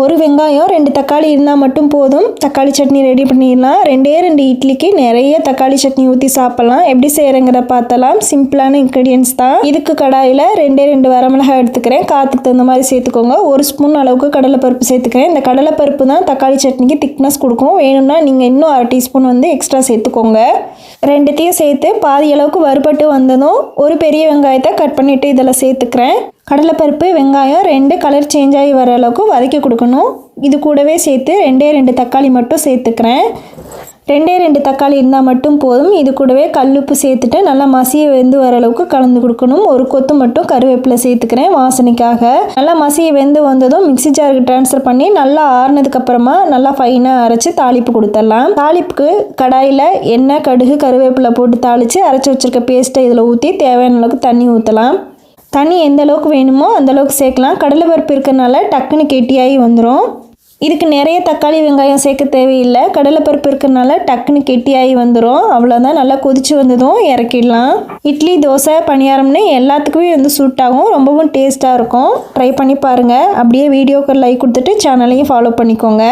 ஒரு வெங்காயம் ரெண்டு தக்காளி இருந்தால் மட்டும் போதும். தக்காளி சட்னி ரெடி பண்ணிடலாம். ரெண்டே ரெண்டு இட்லிக்கு நிறைய தக்காளி சட்னி ஊற்றி சாப்பிட்லாம். எப்படி செய்கிறங்கிற பார்த்தலாம். சிம்பிளான இன்க்ரீடியன்ஸ் தான். இதுக்கு கடாயில் ரெண்டே ரெண்டு வரமிளகாய் எடுத்துக்கிறேன். காற்றுக்கு தகுந்த மாதிரி சேர்த்துக்கோங்க. ஒரு ஸ்பூன் அளவுக்கு கடலைப்பருப்பு சேர்த்துக்கிறேன். இந்த கடலைப்பருப்பு தான் தக்காளி சட்னிக்கு திக்னஸ் கொடுக்கும். வேணும்னா நீங்கள் இன்னும் அரை டீஸ்பூன் வந்து எக்ஸ்ட்ரா சேர்த்துக்கோங்க. ரெண்டுத்தையும் சேர்த்து பாதி அளவுக்கு வறுபட்டு வந்ததும் ஒரு பெரிய வெங்காயத்தை கட் பண்ணிவிட்டு இதில் சேர்த்துக்கிறேன். கடலைப்பருப்பு வெங்காயம் ரெண்டு கலர் சேஞ்ச் ஆகி வர அளவுக்கு வதக்கி கொடுக்கணும். இது கூடவே சேர்த்து ரெண்டே ரெண்டு தக்காளி மட்டும் சேர்த்துக்கிறேன். ரெண்டே ரெண்டு தக்காளி இருந்தால் மட்டும் போதும். இது கூடவே கல்லுப்பு சேர்த்துட்டு நல்லா மசிய வெந்து வர அளவுக்கு கலந்து கொடுக்கணும். ஒரு கொத்து மட்டும் கருவேப்பிலை சேர்த்துக்கிறேன் வாசனைக்காக. நல்லா மசிய வெந்து வந்ததும் மிக்ஸி ஜாருக்கு ட்ரான்ஸ்ஃபர் பண்ணி நல்லா ஆறுனதுக்கப்புறமா நல்லா ஃபைனாக அரைச்சி தாளிப்பு கொடுத்துடலாம். தாளிப்புக்கு கடாயில் எண்ணெய் கடுகு கருவேப்பிலை போட்டு தாளித்து அரைச்சி வச்சுருக்க பேஸ்ட்டை இதில் ஊற்றி தேவையான அளவுக்கு தண்ணி ஊற்றலாம் தண்ணி எந்த அளவுக்கு வேணுமோ அந்தளவுக்கு சேர்க்கலாம். சேர்க்கலாம் கடலைப்பருப்பு இருக்கிறனால டக்குன்னு கெட்டியாகி வந்துடும் இதுக்கு நிறைய தக்காளி வெங்காயம் சேர்க்க தேவையில்லை. கடலைப்பருப்பு இருக்கிறனால டக்குன்னு கெட்டியாகி வந்துடும் அவ்வளோதான் நல்லா கொதிச்சு வந்ததும் இறக்கிடலாம். இட்லி தோசை பணியாரம்னு எல்லாத்துக்குமே வந்து சூட் ஆகும். ரொம்பவும் டேஸ்ட்டாக இருக்கும். ட்ரை பண்ணி பாருங்கள் அப்படியே வீடியோக்கு லைக் கொடுத்துட்டு சேனலையும் ஃபாலோ பண்ணிக்கோங்க.